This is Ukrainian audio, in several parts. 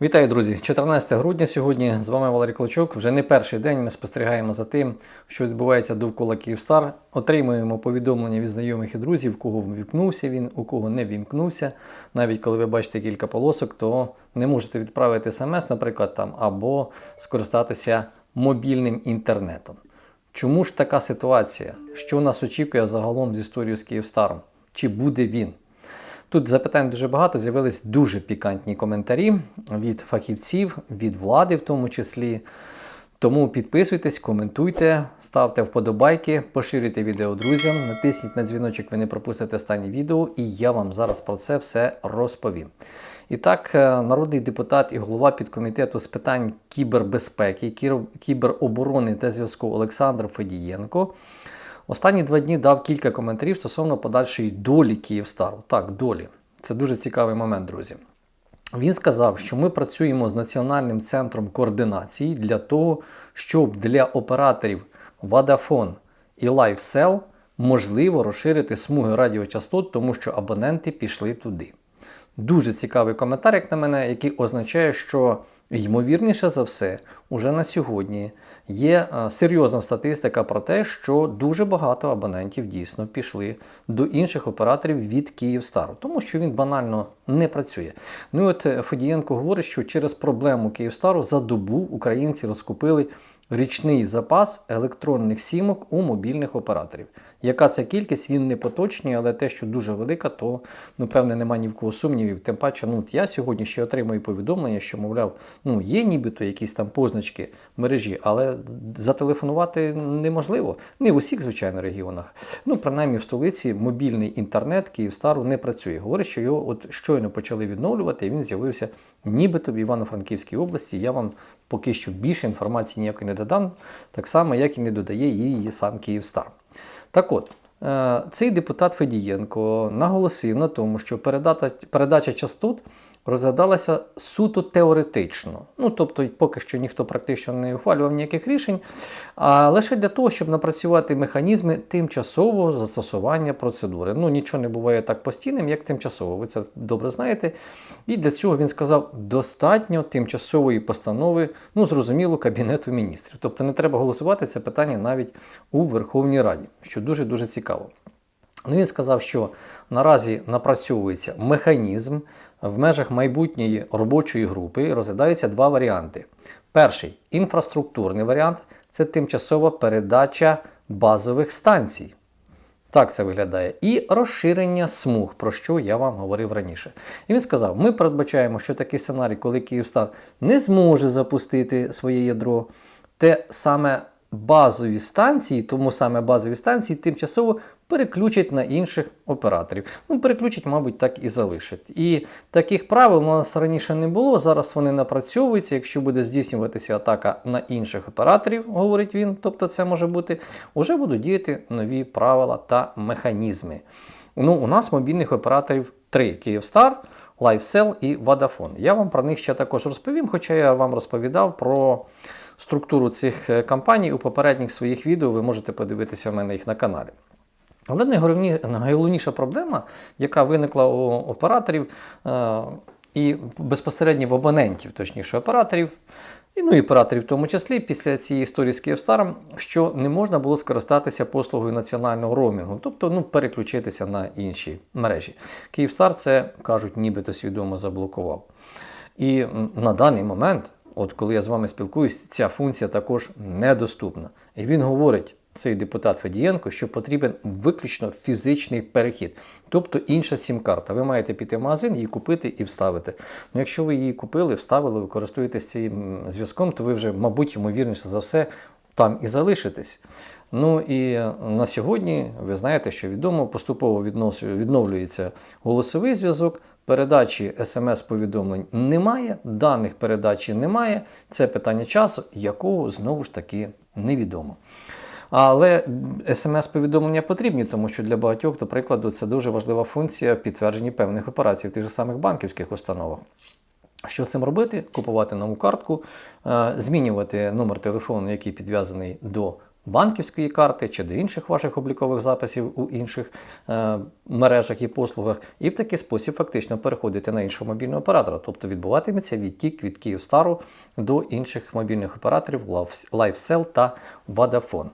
Вітаю, друзі! 14 грудня сьогодні з вами Валерій Клочок. Вже не перший день ми спостерігаємо за тим, що відбувається довкола Київстар. Отримуємо повідомлення від знайомих і друзів, кого ввімкнувся він, у кого не вімкнувся. Навіть коли ви бачите кілька полосок, то не можете відправити смс, наприклад, там, або скористатися мобільним інтернетом. Чому ж така ситуація? Що нас очікує загалом з історією з Київстаром? Чи буде він? Тут запитань дуже багато, з'явились дуже пікантні коментарі від фахівців, від влади в тому числі. Тому підписуйтесь, коментуйте, ставте вподобайки, поширюйте відео друзям, натисніть на дзвіночок, ви не пропустите останнє відео, і я вам зараз про це все розповім. І так, е, народний депутат і голова підкомітету з питань кібербезпеки, кібероборони та зв'язку Олександр Федієнко Останні два дні дав кілька коментарів стосовно подальшої долі Київстару. Так, долі. Це дуже цікавий момент, друзі. Він сказав, що ми працюємо з Національним центром координації для того, щоб для операторів Vodafone і LifeCell можливо розширити смуги радіочастот, тому що абоненти пішли туди. Дуже цікавий коментар, як на мене, який означає, що ймовірніше за все, уже на сьогодні є е, серйозна статистика про те, що дуже багато абонентів дійсно пішли до інших операторів від Київстару, тому що він банально не працює. Ну і от е, Федієнко говорить, що через проблему Київстару за добу українці розкупили річний запас електронних сімок у мобільних операторів. Яка це кількість, він не поточнює, але те, що дуже велика, то ну, певне немає ні в кого сумнівів. Тим паче, ну я сьогодні ще отримую повідомлення, що, мовляв, ну є нібито якісь там позначки мережі, але зателефонувати неможливо. Не в усіх, звичайно, регіонах. Ну, принаймні в столиці мобільний інтернет Київстару не працює. Говорить, що його от щойно почали відновлювати, і він з'явився нібито в Івано-Франківській області. Я вам поки що більше інформації ніякої не додам, так само, як і не додає її сам Київстар. Так от, е, цей депутат Федієнко наголосив на тому, що передача частот розглядалася суто теоретично. Ну, тобто, поки що ніхто практично не ухвалював ніяких рішень, а лише для того, щоб напрацювати механізми тимчасового застосування процедури. Ну, нічого не буває так постійним, як тимчасово. Ви це добре знаєте. І для цього він сказав, достатньо тимчасової постанови, ну, зрозуміло, Кабінету міністрів. Тобто не треба голосувати це питання навіть у Верховній Раді, що дуже-дуже цікаво. Ну, Він сказав, що наразі напрацьовується механізм в межах майбутньої робочої групи. Розглядаються два варіанти. Перший інфраструктурний варіант це тимчасова передача базових станцій. Так це виглядає. І розширення смуг, про що я вам говорив раніше. І він сказав: ми передбачаємо, що такий сценарій, коли Київстар не зможе запустити своє ядро, те саме базові станції, тому саме базові станції тимчасово переключать на інших операторів. Ну, переключать, мабуть, так і залишать. І таких правил у нас раніше не було. Зараз вони напрацьовуються. Якщо буде здійснюватися атака на інших операторів, говорить він, тобто це може бути, вже будуть діяти нові правила та механізми. Ну, У нас мобільних операторів три: Київстар, LifeCell і Vodafone. Я вам про них ще також розповім, хоча я вам розповідав про структуру цих е, компаній у попередніх своїх відео. Ви можете подивитися в мене їх на каналі. Але найголовні- найголовніша проблема, яка виникла у операторів е, і безпосередньо в абонентів, точніше операторів, і, ну і операторів в тому числі, після цієї історії з Київстаром, що не можна було скористатися послугою національного роумінгу, тобто ну, переключитися на інші мережі. Київстар це, кажуть, нібито свідомо заблокував. І на даний момент, от коли я з вами спілкуюсь, ця функція також недоступна. І він говорить, цей депутат Федієнко, що потрібен виключно фізичний перехід, тобто інша сім-карта. Ви маєте піти в магазин, її купити і вставити. Ну, якщо ви її купили, вставили, ви користуєтесь цим зв'язком, то ви вже, мабуть, ймовірніше за все, там і залишитесь. Ну і на сьогодні ви знаєте, що відомо, поступово відновлюється голосовий зв'язок. Передачі смс-повідомлень немає, даних передачі немає. Це питання часу, якого знову ж таки невідомо. Але смс-повідомлення потрібні, тому що для багатьох, до прикладу, це дуже важлива функція в підтвердженні певних операцій в тих же самих банківських установах. Що з цим робити? Купувати нову картку, е, змінювати номер телефону, який підв'язаний до банківської карти чи до інших ваших облікових записів у інших е, мережах і послугах, і в такий спосіб фактично переходити на іншого мобільного оператора. Тобто відбуватиметься відтік від Київстару до інших мобільних операторів LifeCell та Vodafone.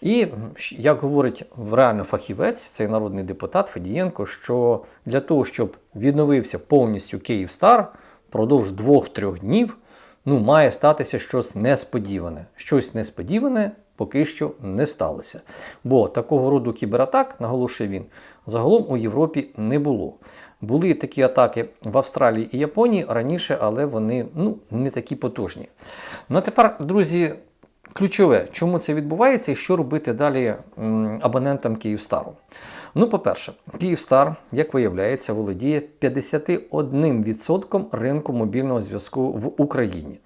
І як говорить реально фахівець, цей народний депутат Федієнко, що для того, щоб відновився повністю Київстар, впродовж двох-трьох днів ну, має статися щось несподіване. Щось несподіване поки що не сталося. Бо такого роду кібератак, наголошує він, загалом у Європі не було. Були такі атаки в Австралії і Японії раніше, але вони ну, не такі потужні. Ну а тепер, друзі, ключове, чому це відбувається і що робити далі абонентам Київстару. Ну, по-перше, Київстар, як виявляється, володіє 51% ринку мобільного зв'язку в Україні.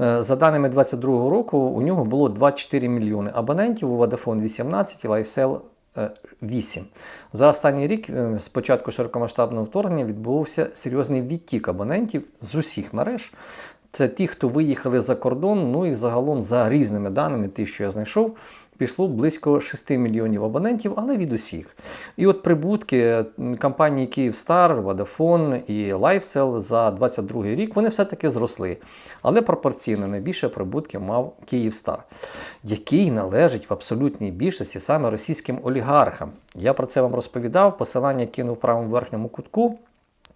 Е, За даними 2022 року, у нього було 24 мільйони абонентів, у Vodafone 18 і LifeCell е, 8. За останній рік, е, з початку широкомасштабного вторгнення, відбувся серйозний відтік абонентів з усіх мереж. Це ті, хто виїхали за кордон, ну і загалом за різними даними, ті, що я знайшов, пішло близько 6 мільйонів абонентів, але від усіх. І от прибутки компанії Київстар, Vodafone і LifeCell за 22 рік вони все-таки зросли. Але пропорційно найбільше прибутків мав Київстар, який належить в абсолютній більшості саме російським олігархам. Я про це вам розповідав, посилання кинув в правому верхньому кутку.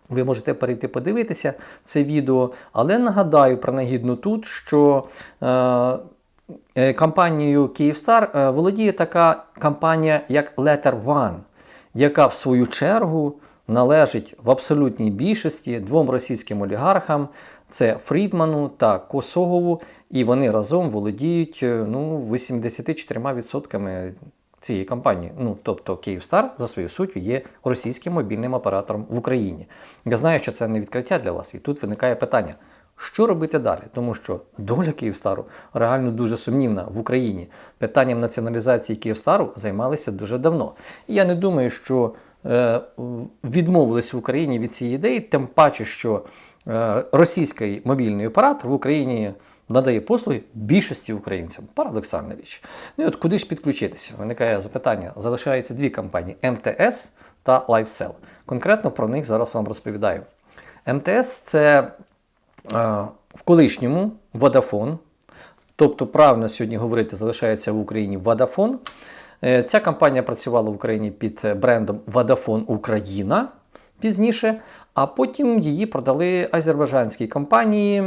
Ви можете перейти подивитися це відео, але нагадаю принагідно тут, що е, е, компанією Київстар е, володіє така компанія, як Letter One, яка в свою чергу належить в абсолютній більшості двом російським олігархам: це Фрідману та Косогову, і вони разом володіють е, ну, 84% цієї компанії. Ну, тобто Київстар за свою суттю є російським мобільним оператором в Україні. Я знаю, що це не відкриття для вас, і тут виникає питання. Що робити далі? Тому що доля Київстару реально дуже сумнівна в Україні. Питанням націоналізації Київстару займалися дуже давно. І я не думаю, що е, відмовились в Україні від цієї ідеї, тим паче, що е, російський мобільний оператор в Україні надає послуги більшості українцям. Парадоксальна річ. Ну і от куди ж підключитися? Виникає запитання. Залишаються дві компанії МТС та LifeCell. Конкретно про них зараз вам розповідаю. МТС це е, в колишньому Vodafone, тобто правильно сьогодні говорити, залишається в Україні Vodafone. Е, Ця компанія працювала в Україні під брендом Vodafone Україна пізніше, а потім її продали азербайджанській компанії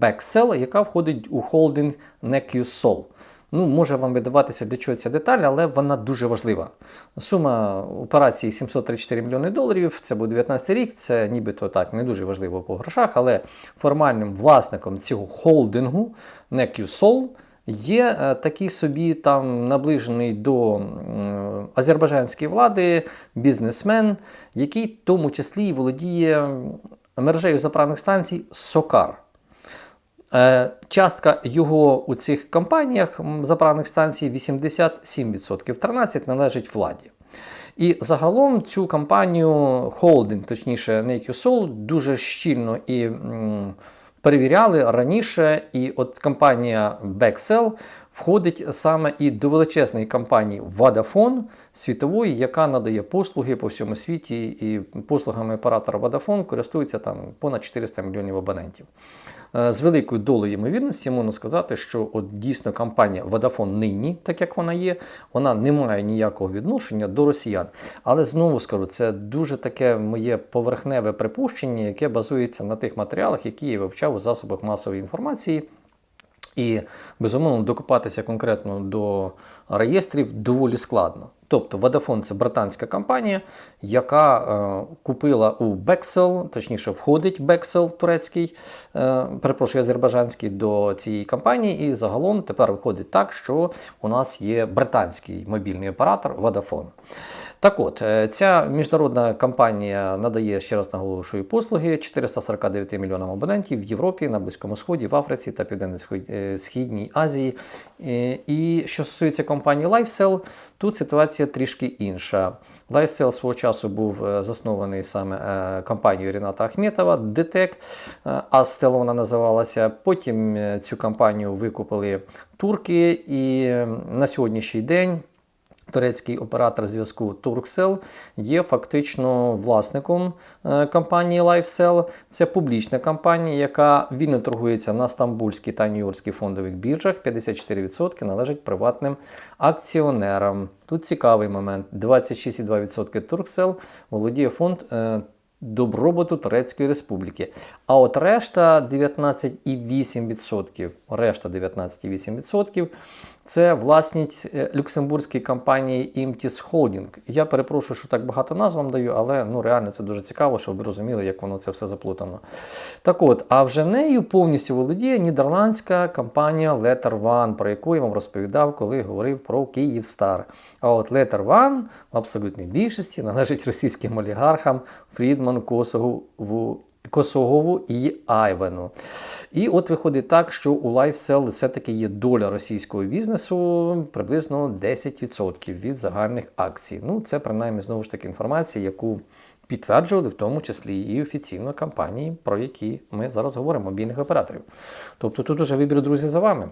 Bexel, яка входить у холдинг NEQSOL. Ну, може вам видаватися для чого ця деталь, але вона дуже важлива. Сума операції 734 мільйони доларів, це був 19 рік, це нібито так не дуже важливо по грошах, але формальним власником цього холдингу NEQSOL є е, такий собі там наближений до азербайджанської влади бізнесмен, який в тому числі володіє мережею заправних станцій Сокар. Е, Частка його у цих компаніях заправних станцій 87%, 13% належить владі. І загалом цю компанію холдинг, точніше, NQSOL, дуже щільно і м, перевіряли раніше. І от компанія Bexel входить саме і до величезної компанії Vodafone світової, яка надає послуги по всьому світі, і послугами оператора Vodafone користується там понад 400 мільйонів абонентів. Е, З великою долею ймовірності можна сказати, що от дійсно компанія Vodafone нині, так як вона є, вона не має ніякого відношення до росіян. Але знову скажу, це дуже таке моє поверхневе припущення, яке базується на тих матеріалах, які я вивчав у засобах масової інформації. І, безумовно, докопатися конкретно до реєстрів доволі складно. Тобто Vodafone – це британська компанія, яка е, купила у Bexel, точніше, входить Bexel турецький, е, перепрошую, азербайджанський до цієї компанії. І загалом тепер виходить так, що у нас є британський мобільний оператор Vodafone. Так от, е, ця міжнародна компанія надає, ще раз наголошую, послуги 449 мільйонам абонентів в Європі, на Близькому Сході, в Африці та Південно-Східній Азії. Е, І що стосується компанії LifeCell, тут ситуація трішки інша. LifeSell свого часу був е, заснований саме е, компанією Ріната Ахметова, е, Астел вона називалася. Потім е, цю компанію викупили турки, і е, на сьогоднішній день. Турецький оператор зв'язку Turkcell є фактично власником е, компанії LifeSell. Це публічна компанія, яка вільно торгується на стамбульській та нью-йоркській фондових біржах. 54% належать приватним акціонерам. Тут цікавий момент: 26,2% Turkcell володіє фонд. е, Добробуту Турецької Республіки. А от решта 19,8%. Решта 19,8% це власність е, люксембурзької компанії Imtis Holding. Я перепрошую, що так багато назв вам даю, але ну реально це дуже цікаво, щоб ви розуміли, як воно це все заплутано. Так от, а вже нею повністю володіє нідерландська компанія Letter One, про яку я вам розповідав, коли говорив про Київстар. А от Letter One в абсолютній більшості належить російським олігархам Фрідману Косову. Косогову і Айвену. І от виходить так, що у LifeSell все-таки є доля російського бізнесу приблизно 10% від загальних акцій. Ну, це принаймні знову ж таки інформація, яку підтверджували в тому числі і офіційно компанії, про які ми зараз говоримо, мобільних операторів. Тобто тут уже вибір, друзі, за вами.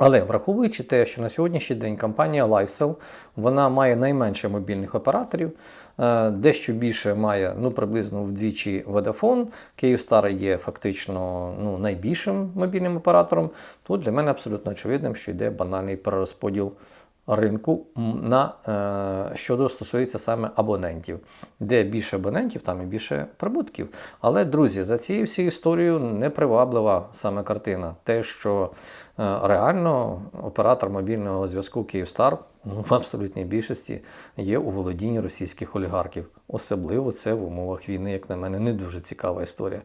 Але враховуючи те, що на сьогоднішній день компанія LifeSell, вона має найменше мобільних операторів, е, дещо більше має ну, приблизно вдвічі Vodafone, Kyivstar є фактично ну, найбільшим мобільним оператором, то для мене абсолютно очевидним, що йде банальний перерозподіл ринку на, е, стосується саме абонентів. Де більше абонентів, там і більше прибутків. Але, друзі, за цією всією історією неприваблива саме картина. Те, що реально оператор мобільного зв'язку Київстар ну, в абсолютній більшості є у володінні російських олігархів. Особливо це в умовах війни, як на мене, не дуже цікава історія.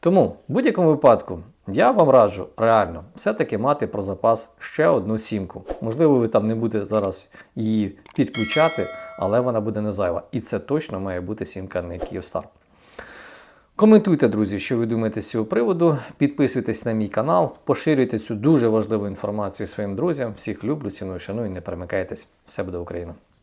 Тому, в будь-якому випадку, я вам раджу реально все-таки мати про запас ще одну сімку. Можливо, ви там не будете зараз її підключати, але вона буде не зайва. І це точно має бути сімка не Київстар. Коментуйте, друзі, що ви думаєте з цього приводу. Підписуйтесь на мій канал, поширюйте цю дуже важливу інформацію своїм друзям. Всіх люблю, ціную, шаную, не перемикайтесь. Все буде Україна!